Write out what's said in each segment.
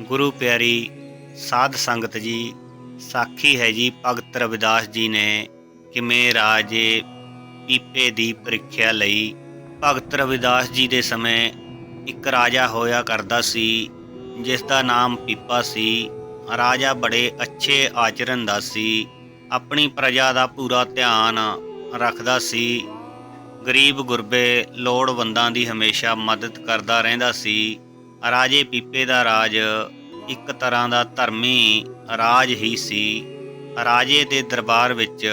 ਗੁਰੂ ਪਿਆਰੀ ਸਾਧ ਸੰਗਤ ਜੀ, ਸਾਖੀ ਹੈ ਜੀ ਭਗਤ ਰਵਿਦਾਸ ਜੀ ਨੇ ਕਿਵੇਂ ਰਾਜੇ ਪੀਪੇ ਦੀ ਪ੍ਰੀਖਿਆ ਲਈ। ਭਗਤ ਰਵਿਦਾਸ ਜੀ ਦੇ ਸਮੇਂ ਇੱਕ ਰਾਜਾ ਹੋਇਆ ਕਰਦਾ ਸੀ, ਜਿਸ ਦਾ ਨਾਮ ਪੀਪਾ ਸੀ। ਰਾਜਾ ਬੜੇ ਅੱਛੇ ਆਚਰਨ ਦਾ ਸੀ, ਆਪਣੀ ਪ੍ਰਜਾ ਦਾ ਪੂਰਾ ਧਿਆਨ ਰੱਖਦਾ ਸੀ। ਗਰੀਬ ਗੁਰਬੇ ਲੋੜਵੰਦਾਂ ਦੀ ਹਮੇਸ਼ਾ ਮਦਦ ਕਰਦਾ ਰਹਿੰਦਾ ਸੀ। ਰਾਜੇ ਪੀਪੇ ਦਾ ਰਾਜ ਇੱਕ ਤਰ੍ਹਾਂ ਦਾ ਧਰਮੀ ਰਾਜ ਹੀ ਸੀ। ਰਾਜੇ ਦੇ ਦਰਬਾਰ ਵਿੱਚ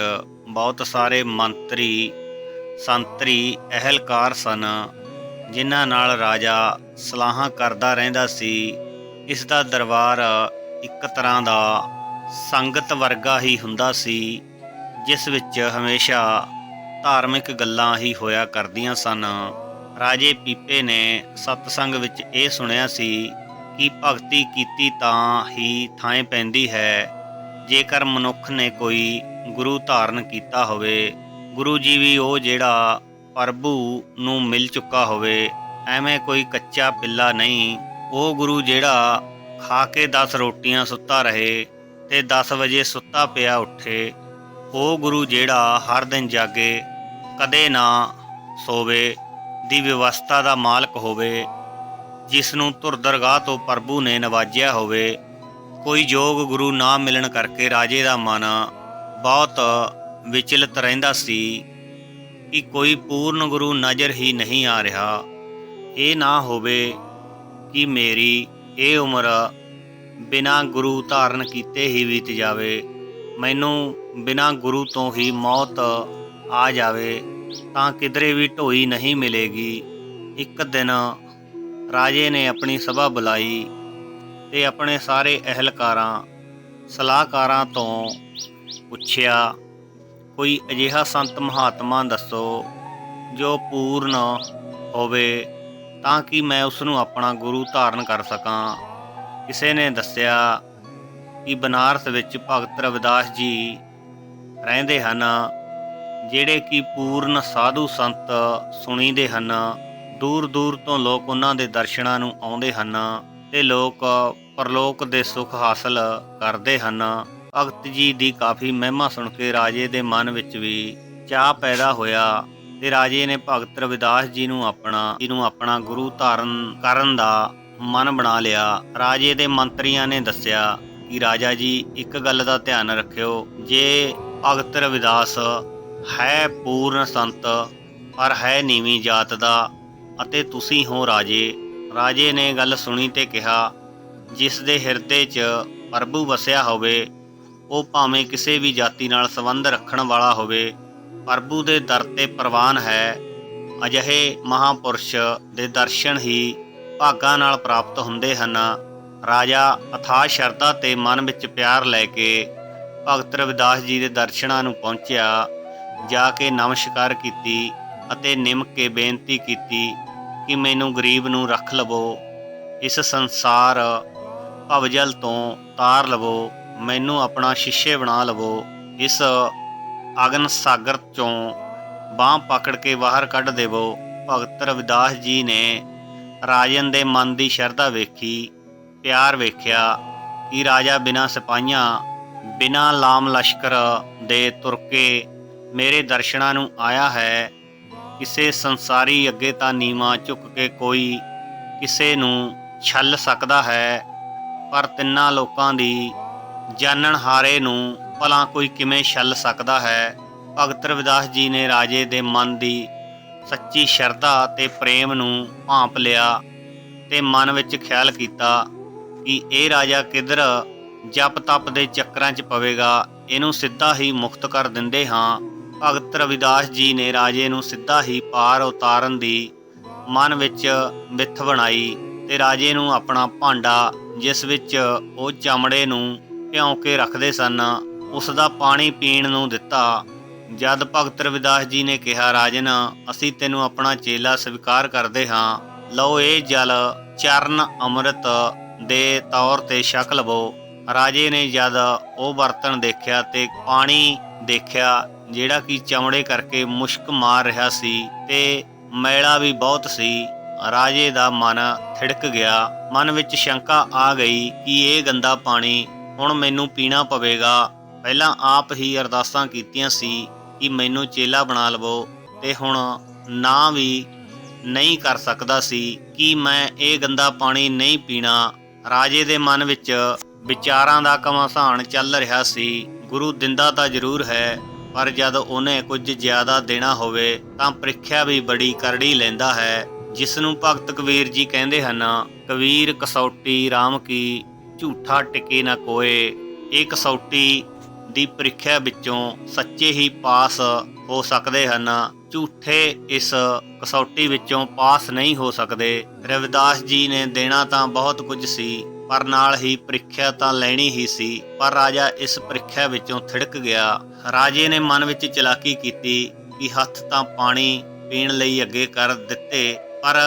ਬਹੁਤ ਸਾਰੇ ਮੰਤਰੀ, ਸੰਤਰੀ, ਅਹਿਲਕਾਰ ਸਨ, ਜਿਨ੍ਹਾਂ ਨਾਲ ਰਾਜਾ ਸਲਾਹਾਂ ਕਰਦਾ ਰਹਿੰਦਾ ਸੀ। ਇਸ ਦਾ ਦਰਬਾਰ ਇੱਕ ਤਰ੍ਹਾਂ ਦਾ ਸੰਗਤ ਵਰਗਾ ਹੀ ਹੁੰਦਾ ਸੀ, ਜਿਸ ਵਿੱਚ ਹਮੇਸ਼ਾ ਧਾਰਮਿਕ ਗੱਲਾਂ ਹੀ ਹੋਇਆ ਕਰਦੀਆਂ ਸਨ। ਰਾਜੇ ਪੀਪੇ ਨੇ ਸਤਸੰਗ ਵਿੱਚ ਇਹ ਸੁਣਿਆ ਸੀ ਕਿ ਭਗਤੀ ਕੀਤੀ ਤਾਂ ਹੀ ਥਾਂ ਪੈਂਦੀ ਹੈ। ਜੇਕਰ ਮਨੁੱਖ ਨੇ ਕੋਈ ਗੁਰੂ ਧਾਰਨ ਕੀਤਾ ਹੋਵੇ, ਗੁਰੂ ਜੀ ਵੀ ਉਹ ਜਿਹੜਾ ਪ੍ਰਭੂ ਨੂੰ ਮਿਲ ਚੁੱਕਾ ਹੋਵੇ, ਐਵੇਂ ਕੋਈ ਕੱਚਾ ਪਿੱਲਾ ਨਹੀਂ। ਉਹ ਗੁਰੂ ਜਿਹੜਾ ਖਾ ਕੇ 10 ਰੋਟੀਆਂ ਸੁੱਤਾ ਰਹੇ ਤੇ 10 ਵਜੇ ਸੁੱਤਾ ਪਿਆ ਉੱਠੇ, ਉਹ ਗੁਰੂ ਜਿਹੜਾ ਹਰ ਦਿਨ ਜਾਗੇ, ਕਦੇ ਨਾ ਸੋਵੇ। ਦੀ ਵਿਵਸਥਾ ਦਾ ਮਾਲਕ ਹੋਵੇ ਜਿਸ ਨੂੰ ਧੁਰ ਦਰਗਾਹ ਤੋਂ ਪ੍ਰਭੂ ਨੇ ਨਵਾਜਿਆ ਹੋਵੇ, ਕੋਈ ਯੋਗ ਗੁਰੂ ਨਾ ਮਿਲਣ ਕਰਕੇ ਰਾਜੇ ਦਾ ਮਨ ਬਹੁਤ ਵਿਚਲਿਤ ਰਹਿੰਦਾ ਸੀ ਕਿ ਕੋਈ ਪੂਰਨ ਗੁਰੂ ਨਜ਼ਰ ਹੀ ਨਹੀਂ ਆ ਰਿਹਾ। ਇਹ ਨਾ ਹੋਵੇ ਕਿ ਮੇਰੀ ਇਹ ਉਮਰ ਬਿਨਾ ਗੁਰੂ ਧਾਰਨ ਕੀਤੇ ਹੀ ਬੀਤ ਜਾਵੇ, ਮੈਨੂੰ ਬਿਨਾ ਗੁਰੂ ਤੋਂ ਹੀ ਮੌਤ ਆ ਜਾਵੇ। ਤਾਂ ਕਿਧਰੇ ਵੀ ਢੋਈ ਨਹੀਂ ਮਿਲੇਗੀ। ਇੱਕ ਦਿਨ ਰਾਜੇ ਨੇ ਆਪਣੀ ਸਭਾ ਬੁਲਾਈ ਤੇ ਆਪਣੇ ਸਾਰੇ ਅਹਿਲਕਾਰਾਂ, ਸਲਾਹਕਾਰਾਂ ਤੋਂ ਪੁੱਛਿਆ, ਕੋਈ ਅਜਿਹਾ ਸੰਤ ਮਹਾਤਮਾ ਦੱਸੋ ਜੋ ਪੂਰਨ ਹੋਵੇ ਤਾਂ ਕਿ ਮੈਂ ਉਸ ਨੂੰ ਆਪਣਾ ਗੁਰੂ ਧਾਰਨ ਕਰ ਸਕਾਂ? ਕਿਸੇ ਨੇ ਦੱਸਿਆ ਕਿ ਬਨਾਰਸ ਵਿੱਚ ਭਗਤ ਰਵਿਦਾਸ ਜੀ ਰਹਿੰਦੇ ਹਨ। ਜਿਹੜੇ ਕਿ ਪੂਰਨ ਸਾਧੂ ਸੰਤ ਸੁਣੀਦੇ ਹਨ, ਦੂਰ ਦੂਰ ਤੋਂ ਲੋਕ ਉਹਨਾਂ ਦੇ ਦਰਸ਼ਨਾਂ ਨੂੰ ਆਉਂਦੇ ਹਨ ਤੇ ਲੋਕ ਪਰਲੋਕ ਦੇ ਸੁੱਖ ਹਾਸਲ ਕਰਦੇ ਹਨ। ਭਗਤ ਜੀ ਦੀ ਕਾਫੀ ਮਹਿਮਾ ਸੁਣ ਕੇ ਰਾਜੇ ਦੇ ਮਨ ਵਿੱਚ ਵੀ ਚਾਹ ਪੈਦਾ ਹੋਇਆ ਤੇ ਰਾਜੇ ਨੇ ਭਗਤ ਰਵਿਦਾਸ ਜੀ ਨੂੰ ਆਪਣਾ ਜਿਹਨੂੰ ਆਪਣਾ ਗੁਰੂ ਧਾਰਨ ਕਰਨ ਦਾ ਮਨ ਬਣਾ ਲਿਆ। ਰਾਜੇ ਦੇ ਮੰਤਰੀਆਂ ਨੇ ਦੱਸਿਆ ਕਿ ਰਾਜਾ ਜੀ, ਇੱਕ ਗੱਲ ਦਾ ਧਿਆਨ ਰੱਖਿਓ, ਜੇ ਭਗਤ ਰਵਿਦਾਸ ਹੈ ਪੂਰਨ ਸੰਤ, ਪਰ ਹੈ ਨੀਵੀਂ ਜਾਤ ਦਾ, ਅਤੇ ਤੁਸੀਂ ਹੋ ਰਾਜੇ। ਰਾਜੇ ਨੇ ਗੱਲ ਸੁਣੀ ਤੇ ਕਿਹਾ, ਜਿਸ ਦੇ ਹਿਰਦੇ 'ਚ ਪ੍ਰਭੂ ਵਸਿਆ ਹੋਵੇ, ਉਹ ਭਾਵੇਂ ਕਿਸੇ ਵੀ ਜਾਤੀ ਨਾਲ ਸੰਬੰਧ ਰੱਖਣ ਵਾਲਾ ਹੋਵੇ, ਪ੍ਰਭੂ ਦੇ ਦਰ ਤੇ ਪ੍ਰਵਾਨ ਹੈ। ਅਜਿਹੇ ਮਹਾਪੁਰਸ਼ ਦੇ ਦਰਸ਼ਨ ਹੀ ਭਾਗਾਂ ਨਾਲ ਪ੍ਰਾਪਤ ਹੁੰਦੇ ਹਨ। ਰਾਜਾ ਅਥਾ ਸ਼ਰਧਾ ਤੇ ਮਨ ਵਿੱਚ ਪਿਆਰ ਲੈ ਕੇ ਭਗਤ ਰਵਿਦਾਸ ਜੀ ਦੇ ਦਰਸ਼ਨਾਂ ਨੂੰ ਪਹੁੰਚਿਆ। ਜਾ ਕੇ ਨਮਸਕਾਰ ਕੀਤੀ ਅਤੇ ਨਿਮ ਕੇ ਬੇਨਤੀ ਕੀਤੀ ਕਿ ਮੈਨੂੰ ਗਰੀਬ ਨੂੰ ਰੱਖ ਲਵੋ, ਇਸ ਸੰਸਾਰ ਭਵਜਲ ਤੋਂ ਤਾਰ ਲਵੋ, ਮੈਨੂੰ ਆਪਣਾ ਸ਼ਿਸ਼ੇ ਬਣਾ ਲਵੋ, ਇਸ ਅਗਨ ਸਾਗਰ ਚੋਂ ਬਾਹ ਪਕੜ ਕੇ ਬਾਹਰ ਕੱਢ ਦੇਵੋ। ਭਗਤ ਰਵਿਦਾਸ ਜੀ ਨੇ ਰਾਜਨ ਦੇ ਮਨ ਦੀ ਸ਼ਰਧਾ ਵੇਖੀ, ਪਿਆਰ ਵੇਖਿਆ ਕਿ ਰਾਜਾ ਬਿਨਾਂ ਸਿਪਾਹੀਆਂ, ਬਿਨਾਂ ਲਾਮ ਲਸ਼ਕਰ ਦੇ ਤੁਰਕੇ ਮੇਰੇ ਦਰਸ਼ਨਾਂ ਨੂੰ ਆਇਆ ਹੈ, ਕਿਸੇ ਸੰਸਾਰੀ ਅੱਗੇ ਤਾਂ ਨੀਵਾ ਝੁੱਕ ਕੇ ਕੋਈ ਕਿਸੇ ਨੂੰ ਛੱਲ ਸਕਦਾ ਹੈ, ਪਰ ਤਿੰਨਾਂ ਲੋਕਾਂ ਦੀ ਜਾਣਨ ਹਾਰੇ ਨੂੰ ਭਲਾ ਕੋਈ ਕਿਵੇਂ ਛੱਲ ਸਕਦਾ ਹੈ? ਭਗਤ ਰਵਿਦਾਸ ਜੀ ਨੇ ਰਾਜੇ ਦੇ ਮਨ ਦੀ ਸੱਚੀ ਸ਼ਰਧਾ ਤੇ ਪ੍ਰੇਮ ਨੂੰ ਭਾਂਪ ਲਿਆ ਤੇ ਮਨ ਵਿੱਚ ਖਿਆਲ ਕੀਤਾ ਕਿ ਇਹ ਰਾਜਾ ਕਿਧਰ ਜਪ ਤਪ ਦੇ ਚੱਕਰਾਂ 'ਚ ਪਵੇਗਾ, ਇਹਨੂੰ ਸਿੱਧਾ ਹੀ ਮੁਕਤ ਕਰ ਦਿੰਦੇ ਹਾਂ। ਭਗਤ ਰਵਿਦਾਸ ਜੀ ਨੇ ਰਾਜੇ ਨੂੰ ਸਿੱਧਾ ਹੀ ਪਾਰ ਉਤਾਰਨ ਦੀ ਮਨ ਵਿੱਚ ਮਿੱਥ ਬਣਾਈ ਤੇ ਰਾਜੇ ਨੂੰ ਆਪਣਾ ਭਾਂਡਾ, ਜਿਸ ਵਿੱਚ ਉਹ ਚਮੜੇ ਨੂੰ ਭਿਉਂ ਕੇ ਰੱਖਦੇ ਸਨ, ਉਸ ਦਾ ਪਾਣੀ ਪੀਣ ਨੂੰ ਦਿੱਤਾ। ਜਦ ਭਗਤ ਰਵਿਦਾਸ ਜੀ ਨੇ ਕਿਹਾ, ਰਾਜਨ, ਅਸੀਂ ਤੈਨੂੰ ਆਪਣਾ ਚੇਲਾ ਸਵੀਕਾਰ ਕਰਦੇ ਹਾਂ, ਲਓ ਇਹ ਜਲ ਚਰਨ ਅੰਮ੍ਰਿਤ ਦੇ ਤੌਰ ਤੇ ਛਕ ਲਵੋ। ਰਾਜੇ ਨੇ ਜਦ ਉਹ ਬਰਤਨ ਦੇਖਿਆ ਤੇ ਪਾਣੀ ਦੇਖਿਆ ਜਿਹੜਾ ਕਿ ਚਮੜੇ ਕਰਕੇ ਮੁਸ਼ਕ ਮਾਰ ਰਿਹਾ ਸੀ ਤੇ ਮੈਲਾ ਵੀ ਬਹੁਤ ਸੀ। ਰਾਜੇ ਦਾ ਮਨ ਥਿੜਕ ਗਿਆ। ਮਨ ਵਿੱਚ ਸ਼ੰਕਾ ਆ ਗਈ ਕਿ ਇਹ ਗੰਦਾ ਪਾਣੀ ਹੁਣ ਮੈਨੂੰ ਪੀਣਾ ਪਵੇਗਾ। ਪਹਿਲਾਂ ਆਪ ਹੀ ਅਰਦਾਸਾਂ ਕੀਤੀਆਂ ਸੀ ਕਿ ਮੈਨੂੰ ਚੇਲਾ ਬਣਾ ਲਵੋ ਤੇ ਹੁਣ ਨਾ ਵੀ ਨਹੀਂ ਕਰ ਸਕਦਾ ਸੀ ਕਿ ਮੈਂ ਇਹ ਗੰਦਾ ਪਾਣੀ ਨਹੀਂ ਪੀਣਾ। ਰਾਜੇ ਦੇ ਮਨ ਵਿੱਚ ਵਿਚਾਰਾਂ ਦਾ ਘਮਾਸਾਨ ਚੱਲ ਰਿਹਾ ਸੀ। ਗੁਰੂ ਦਿੰਦਾ ਤਾਂ ਜ਼ਰੂਰ ਹੈ ਪਰ ਜਦ ਉਹਨੇ ਕੁਝ ਜ਼ਿਆਦਾ ਦੇਣਾ ਹੋਵੇ ਤਾਂ ਪ੍ਰੀਖਿਆ ਵੀ ਬੜੀ ਕਰੜੀ ਲੈਂਦਾ ਹੈ ਜਿਸ ਨੂੰ ਭਗਤ ਕਬੀਰ ਜੀ ਕਹਿੰਦੇ ਹਨ, ਕਬੀਰ ਕਸੌਟੀ RAM ਕੀ ਝੂਠਾ ਟਿਕੇ ਨਾ ਕੋਏ। ਇਹ ਕਸੌਟੀ ਦੀ ਪ੍ਰੀਖਿਆ ਵਿੱਚੋਂ ਸੱਚੇ ਹੀ ਪਾਸ ਹੋ ਸਕਦੇ ਹਨ। ਝੂਠੇ ਇਸ ਕਸੌਟੀ ਵਿੱਚੋਂ ਪਾਸ ਨਹੀਂ ਹੋ ਸਕਦੇ। ਰਵਿਦਾਸ ਜੀ ਨੇ ਦੇਣਾ ਤਾਂ ਬਹੁਤ ਕੁਝ ਸੀ ਪਰ ਨਾਲ ਹੀ ਪ੍ਰੀਖਿਆ ਤਾਂ ਲੈਣੀ ਹੀ ਸੀ, ਪਰ ਰਾਜਾ ਇਸ ਪ੍ਰੀਖਿਆ ਵਿੱਚੋਂ ਥਿੜਕ ਗਿਆ। ਰਾਜੇ ਨੇ ਮਨ ਵਿੱਚ ਚਲਾਕੀ ਕੀਤੀ ਕਿ ਹੱਥ ਤਾਂ ਪਾਣੀ ਪੀਣ ਲਈ ਅੱਗੇ ਕਰ ਦਿੱਤੇ, ਪਰ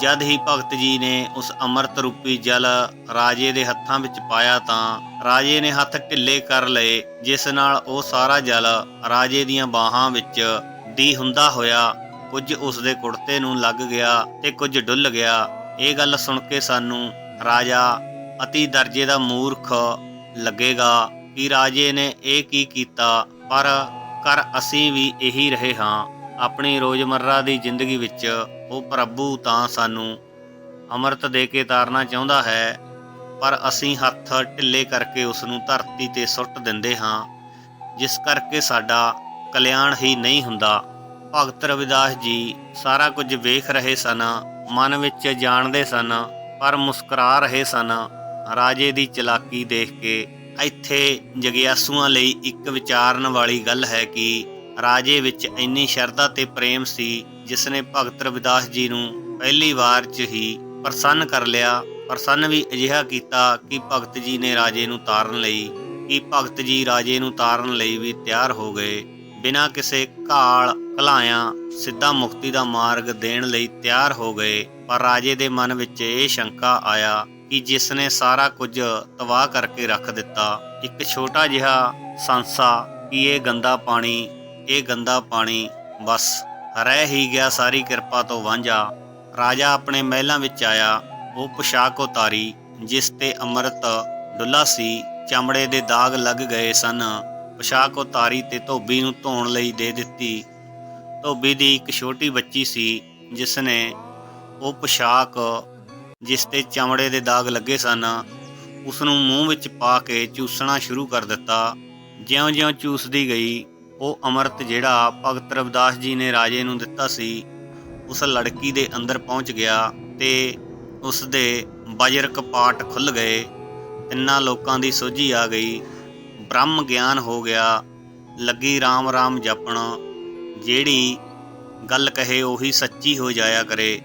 ਜਦ ਹੀ ਭਗਤ ਜੀ ਨੇ ਉਸ ਅੰਮ੍ਰਿਤ ਰੂਪੀ ਜਲ ਰਾਜੇ ਦੇ ਹੱਥਾਂ ਵਿੱਚ ਪਾਇਆ ਤਾਂ ਰਾਜੇ ਨੇ ਹੱਥ ਢਿੱਲੇ ਕਰ ਲਏ, ਜਿਸ ਨਾਲ ਉਹ ਸਾਰਾ ਜਲ ਰਾਜੇ ਦੀਆਂ ਬਾਹਾਂ ਵਿੱਚ ਦੀ ਹੁੰਦਾ ਹੋਇਆ, ਕੁਝ ਉਸ ਦੇ ਕੁੜਤੇ ਨੂੰ ਲੱਗ ਗਿਆ ਤੇ ਕੁਝ ਡੁੱਲ ਗਿਆ। ਇਹ ਗੱਲ ਸੁਣ ਕੇ ਸਾਨੂੰ ਰਾਜਾ ਅਤੀ ਦਰਜੇ ਦਾ ਮੂਰਖ ਲੱਗੇਗਾ ਕਿ ਰਾਜੇ ਨੇ ਇਹ ਕੀ ਕੀਤਾ, ਪਰ ਕਰ ਅਸੀਂ ਵੀ ਇਹੀ ਰਹੇ ਹਾਂ। ਆਪਣੀ ਰੋਜ਼ਮਰਰਾ ਦੀ ਜ਼ਿੰਦਗੀ ਵਿੱਚ ਉਹ ਪ੍ਰਭੂ ਤਾਂ ਸਾਨੂੰ ਅੰਮ੍ਰਿਤ ਦੇ ਕੇ ਤਾਰਨਾ ਚਾਹੁੰਦਾ ਹੈ, ਪਰ ਅਸੀਂ ਹੱਥ ਢਿੱਲੇ ਕਰਕੇ ਉਸ ਨੂੰ ਧਰਤੀ ਤੇ ਸੁੱਟ ਦਿੰਦੇ ਹਾਂ, ਜਿਸ ਕਰਕੇ ਸਾਡਾ ਕਲਿਆਣ ਹੀ ਨਹੀਂ ਹੁੰਦਾ। ਭਗਤ ਰਵਿਦਾਸ ਜੀ ਸਾਰਾ ਕੁਝ ਵੇਖ ਰਹੇ ਸਨ, ਮਨ ਵਿੱਚ ਜਾਣਦੇ ਸਨ, ਪਰ ਮੁਸਕਰਾ ਰਹੇ ਸਨ। ਰਾਜੇ ਦੀ ਚਲਾਕੀ ਦੇਖ ਕੇ ਇੱਥੇ ਜਗਿਆਸੂਆਂ ਲਈ ਇੱਕ ਵਿਚਾਰਨ ਵਾਲੀ ਗੱਲ ਹੈ ਕਿ ਰਾਜੇ ਵਿੱਚ ਇੰਨੀ ਸ਼ਰਧਾ ਤੇ ਪ੍ਰੇਮ ਸੀ ਜਿਸ ਨੇ ਭਗਤ ਰਵਿਦਾਸ ਜੀ ਨੂੰ ਪਹਿਲੀ ਵਾਰ 'ਚ ਹੀ ਪ੍ਰਸੰਨ ਕਰ ਲਿਆ। ਪ੍ਰਸੰਨ ਵੀ ਅਜਿਹਾ ਕੀਤਾ ਕਿ ਭਗਤ ਜੀ ਨੇ ਰਾਜੇ ਨੂੰ ਤਾਰਨ ਲਈ, ਕਿ ਭਗਤ ਜੀ ਰਾਜੇ ਨੂੰ ਤਾਰਨ ਲਈ ਵੀ ਤਿਆਰ ਹੋ ਗਏ। ਬਿਨਾਂ ਕਿਸੇ ਘਾਲ, ਘਲਾਇਆ, ਸਿੱਧਾ ਮੁਕਤੀ ਦਾ ਮਾਰਗ ਦੇਣ ਲਈ ਤਿਆਰ ਹੋ ਗਏ। ਪਰ ਰਾਜੇ ਦੇ ਮਨ ਵਿੱਚ ਇਹ ਸ਼ੰਕਾ ਆਇਆ ਕਿ ਜਿਸ ਨੇ ਸਾਰਾ ਕੁਝ ਤਬਾਹ ਕਰਕੇ ਰੱਖ ਦਿੱਤਾ, ਇੱਕ ਛੋਟਾ ਜਿਹਾ ਸੰਸਾ ਕਿ ਇਹ ਗੰਦਾ ਪਾਣੀ, ਇਹ ਗੰਦਾ ਪਾਣੀ ਬਸ ਰਹਿ ਹੀ ਗਿਆ ਸਾਰੀ ਕਿਰਪਾ ਤੋਂ ਵਾਂਝਾ। ਰਾਜਾ ਆਪਣੇ ਮਹਿਲਾਂ ਵਿੱਚ ਆਇਆ, ਉਹ ਪੁਸ਼ਾਕ ਉਤਾਰੀ, ਜਿਸ ਤੇ ਅੰਮ੍ਰਿਤ ਡੁੱਲਾ ਸੀ, ਚਮੜੇ ਦੇ ਦਾਗ ਲੱਗ ਗਏ ਸਨ। ਪੁਸ਼ਾਕ ਉਤਾਰੀ ਤੇ ਧੋਬੀ ਨੂੰ ਧੋਣ ਲਈ ਦੇ ਦਿੱਤੀ। ਧੋਬੀ ਦੀ ਇੱਕ ਛੋਟੀ ਬੱਚੀ ਸੀ ਜਿਸ ਨੇ ਉਹ ਪੁਸ਼ਾਕ ਜਿਸ ਤੇ ਚਮੜੇ ਦੇ ਦਾਗ ਲੱਗੇ ਸਨ ਉਸ ਨੂੰ ਮੂੰਹ ਵਿੱਚ ਪਾ ਕੇ ਚੂਸਣਾ ਸ਼ੁਰੂ ਕਰ ਦਿੱਤਾ। ਜਿਉਂ-ਜਿਉਂ ਚੂਸਦੀ ਗਈ, ਉਹ ਅੰਮ੍ਰਿਤ ਜਿਹੜਾ ਭਗਤ ਰਵਿਦਾਸ ਜੀ ਨੇ ਰਾਜੇ ਨੂੰ ਦਿੱਤਾ ਸੀ, ਉਸ ਲੜਕੀ ਦੇ ਅੰਦਰ ਪਹੁੰਚ ਗਿਆ ਤੇ ਉਸ ਦੇ ਵਜਰ ਕਪਾਟ ਖੁੱਲ ਗਏ। ਤਿੰਨਾਂ ਲੋਕਾਂ ਦੀ ਸੋਝੀ ਆ ਗਈ। ਬ੍ਰਹਮ ਗਿਆਨ ਹੋ ਗਿਆ। ਲੱਗੀ RAM RAM ਜਪਣ। ਜਿਹੜੀ ਗੱਲ ਕਹੇ ਉਹੀ ਸੱਚੀ ਹੋ ਜਾਇਆ ਕਰੇ।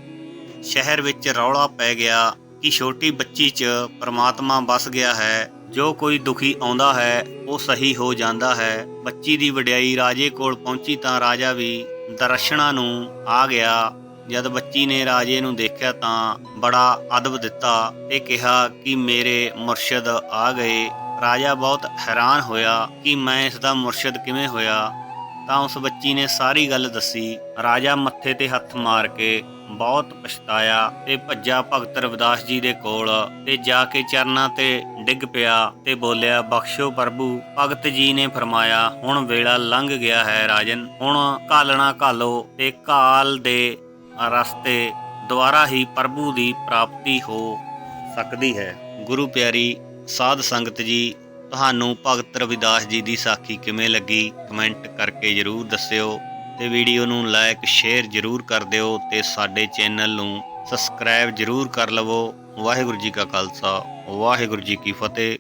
ਸ਼ਹਿਰ ਵਿੱਚ ਰੌਲਾ ਪੈ ਗਿਆ ਕਿ ਛੋਟੀ ਬੱਚੀ 'ਚ ਪਰਮਾਤਮਾ ਵਸ ਗਿਆ ਹੈ। ਜੋ ਕੋਈ ਦੁਖੀ ਆਉਂਦਾ ਹੈ, ਉਹ ਸਹੀ ਹੋ ਜਾਂਦਾ ਹੈ। ਬੱਚੀ ਦੀ ਵਡਿਆਈ ਰਾਜੇ ਕੋਲ ਪਹੁੰਚੀ ਤਾਂ ਰਾਜਾ ਵੀ ਦਰਸ਼ਨਾਂ ਨੂੰ ਆ ਗਿਆ। ਜਦ ਬੱਚੀ ਨੇ ਰਾਜੇ ਨੂੰ ਦੇਖਿਆ ਤਾਂ ਬੜਾ ਅਦਬ ਦਿੱਤਾ। ਤੇ ਕਿਹਾ ਕਿ ਮੇਰੇ ਮੁਰਸ਼ਿਦ ਆ ਗਏ। ਰਾਜਾ ਬਹੁਤ ਹੈਰਾਨ ਹੋਇਆ ਕਿ ਮੈਂ ਇਸ ਦਾ ਮੁਰਸ਼ਿਦ ਕਿਵੇਂ ਹੋਇਆ। ਤਾਂ ਉਸ ਬੱਚੀ ਨੇ ਸਾਰੀ ਗੱਲ ਦੱਸੀ। ਰਾਜਾ ਮੱਥੇ ਤੇ ਹੱਥ ਮਾਰ ਕੇ ਬਹੁਤ ਪਛਤਾਇਆ ਤੇ ਭੱਜਾ ਭਗਤ ਰਵਿਦਾਸ ਜੀ ਦੇ ਕੋਲ ਤੇ ਜਾ ਕੇ ਚਰਨਾਂ ਤੇ ਡਿੱਗ ਪਿਆ ਤੇ ਬੋਲਿਆ, ਬਖਸ਼ੋ ਪ੍ਰਭੂ। ਭਗਤ ਜੀ ਨੇ ਫਰਮਾਇਆ, ਹੁਣ ਵੇਲਾ ਲੰਘ ਗਿਆ ਹੈ ਰਾਜਨ। ਹੁਣ ਕਾਲਣਾ ਕਾਲੋ ਤੇ ਕਾਲ ਦੇ ਰਸਤੇ। ਦੁਆਰਾ ਹੀ ਪ੍ਰਭੂ ਦੀ ਪ੍ਰਾਪਤੀ ਹੋ ਸਕਦੀ ਹੈ। ਗੁਰੂ ਪਿਆਰੀ ਸਾਧ ਸੰਗਤ ਜੀ ਤੁਹਾਨੂੰ ਭਗਤ ਰਵਿਦਾਸ ਜੀ ਦੀ ਸਾਖੀ ਕਿਵੇਂ ਲੱਗੀ? ਕਮੈਂਟ ਕਰਕੇ ਜਰੂਰ ਦੱਸਿਓ ਤੇ ਵੀਡੀਓ ਨੂੰ ਲਾਈਕ ਸ਼ੇਅਰ ਜਰੂਰ ਕਰ ਦਿਓ ਤੇ ਸਾਡੇ ਚੈਨਲ ਨੂੰ ਸਬਸਕ੍ਰਾਈਬ ਜਰੂਰ ਕਰ ਲਵੋ। ਵਾਹਿਗੁਰੂ ਜੀ ਕਾ ਖਾਲਸਾ, ਵਾਹਿਗੁਰੂ ਜੀ ਕੀ ਫਤਿਹ।